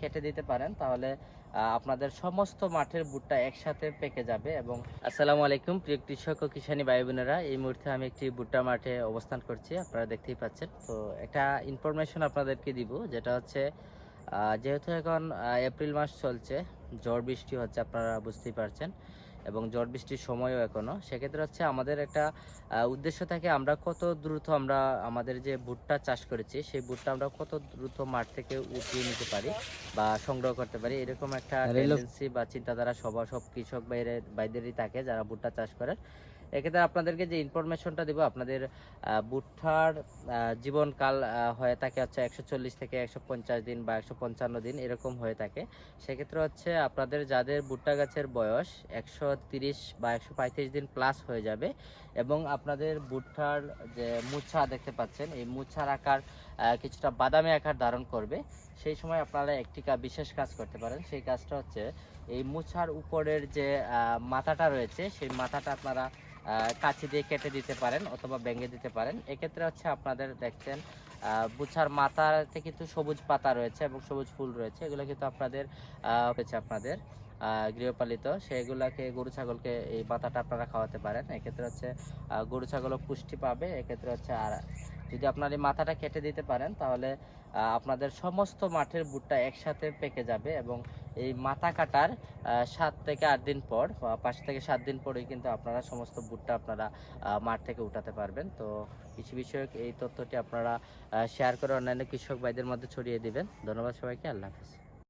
কেটে দিতে পারেন, তাহলে আপনাদের সমস্ত মাঠের ভুট্টা একসাথে পেকে যাবে এবং আসসালামু আলাইকুম, প্রিয় কৃষক ও কিষানী ভাই বোনেরা এই মুহূর্তে আমি একটি ভুট্টা মাঠে অবস্থান করছি, আপনারা দেখতেই পাচ্ছেন। তো একটা ইনফরমেশন আপনাদেরকে দিব, যেটা হচ্ছে যেহেতু এখন এপ্রিল মাস চলছে, ঝড় বৃষ্টি হচ্ছে, আপনারা বুঝতেই পারছেন। এবং ঝড় বৃষ্টির সময়ও এখনও সেক্ষেত্রে হচ্ছে আমাদের একটা উদ্দেশ্য থাকে আমরা কত দ্রুত আমরা আমাদের যে ভুট্টা চাষ করেছি সেই ভুট্টা আমরা কত দ্রুত মাঠ থেকে উঠিয়ে নিতে পারি বা সংগ্রহ করতে পারি। এরকম একটা টেন্ডেন্সি বা চিন্তাধারা সবার সব কৃষক বাইরে বাইদেরই থাকে যারা ভুট্টা চাষ করেন। এক্ষেত্রে আপনাদেরকে যে ইনফরমেশনটা দিব, আপনাদের ভুট্টার জীবনকাল হয়ে থাকে হচ্ছে একশো চল্লিশ থেকে একশো পঞ্চাশ দিন বা একশো পঞ্চান্ন দিন, এরকম হয়ে থাকে। সেক্ষেত্রে হচ্ছে আপনাদের যাদের বুট্টা গাছের বয়স একশো বা একশো পঁয়ত্রিশ দিন প্লাস হয়ে যাবে এবং আপনাদের ভুট্টার যে মুছা দেখতে পাচ্ছেন, এই মুছার আকার কিছুটা বাদামি আকার ধারণ করবে। সেই সময় আপনারা একটি বিশেষ কাজ করতে পারেন। সেই কাজটা হচ্ছে এই মুছার উপরের যে মাথাটা রয়েছে, সেই মাথাটা আপনারা কাঁচি দিয়ে কেটে দিতে পারেন অথবা ভেঙে দিতে পারেন। এক্ষেত্রে হচ্ছে আপনাদের দেখছেন বুছার মাথাতে কিন্তু সবুজ পাতা রয়েছে এবং সবুজ ফুল রয়েছে। এগুলো কিন্তু আপনাদের হচ্ছে আপনাদের। গৃহপালিত, সেগুলাকে গরু ছাগলকে এই পাতাটা আপনারা খাওয়াতে পারেন। এক্ষেত্রে হচ্ছে গরু ছাগলও পুষ্টি পাবে। এক্ষেত্রে হচ্ছে আর যদি আপনার এই মাথাটা কেটে দিতে পারেন, তাহলে আপনাদের সমস্ত মাঠের ভুট্টা একসাথে পেকে যাবে এবং এই মাথা কাটার সাত থেকে আট দিন পর পাঁচ থেকে সাত দিন পরেই কিন্তু আপনারা সমস্ত ভুট্টা আপনারা মাঠ থেকে উঠাতে পারবেন। তো কৃষি বিষয়ক এই তথ্যটি আপনারা শেয়ার করে অন্যান্য কৃষক ভাইদের মধ্যে ছড়িয়ে দিবেন। ধন্যবাদ সবাইকে। আল্লাহ হাফিজ।